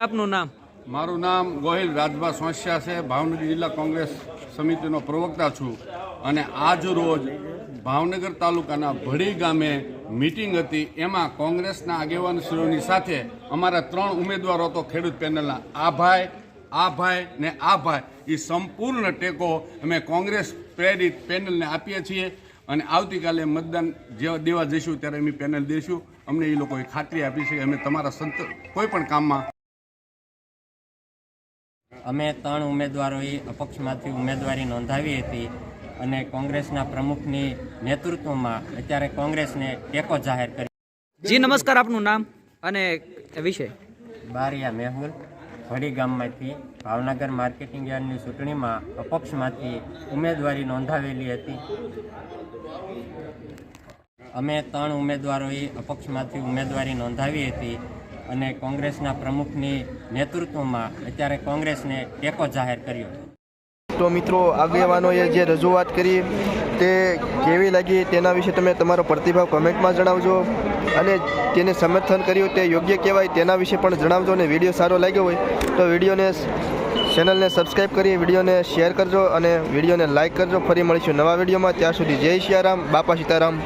આપનું નામ? મારું નામ ગોહિલ રાજભા સોંસિયા છે. ભાવનગર જિલ્લા કોંગ્રેસ સમિતિનો પ્રવક્તા છું અને આજ રોજ ભાવનગર તાલુકાના ભડી ગામે મિટિંગ હતી. એમાં કોંગ્રેસના આગેવાનશ્રીઓની સાથે અમારા ત્રણ ઉમેદવારો તો ખેડૂત પેનલના. આ ભાઈ આ ભાઈ ને આ ભાઈ. એ સંપૂર્ણ ટેકો અમે કોંગ્રેસ પ્રેરિત પેનલને આપીએ છીએ અને આવતીકાલે મતદાન જેવા દેવા જઈશું ત્યારે અમે પેનલ દઈશું અમને એ લોકોએ ખાતરી આપી છે અમે તમારા સંત, કોઈ પણ કામમાં અમે ત્રણ ઉમેદવારોએ અપક્ષમાંથી ઉમેદવારી નોંધાવી હતી અને કોંગ્રેસના પ્રમુખની નેતૃત્વમાં અત્યારે કોંગ્રેસને ટેકો જાહેર કરી જી નમસ્કાર આપનું નામ અને વિષય? બારિયા મેહુલ ભડી ગામમાંથી ભાવનગર માર્કેટિંગ યાર્ડની ચૂંટણીમાં અપક્ષમાંથી ઉમેદવારી નોંધાવેલી હતી. અમે ત્રણ ઉમેદવારોએ અપક્ષમાંથી ઉમેદવારી નોંધાવી હતી અને કોંગ્રેસના પ્રમુખની નેતૃત્વમાં અત્યારે કોંગ્રેસને ટેકો જાહેર કર્યો. તો મિત્રો, આગેવાનોએ જે રજૂઆત કરી, તે કેવી લાગી તેના વિશે તમે તમારો પ્રતિભાવ કમેન્ટમાં જણાવજો અને તેને સમર્થન કર્યું તે યોગ્ય કહેવાય તેના વિશે પણ જણાવજો અને વીડિયો સારો લાગ્યો હોય તો વિડીયોને ચેનલને સબસ્ક્રાઈબ કરી, વિડીયોને શેર કરજો અને વિડીયોને લાઇક કરજો. ફરી મળીશું નવા વિડીયોમાં. ત્યાં સુધી જય સિયારામ બાપા સીતારામ.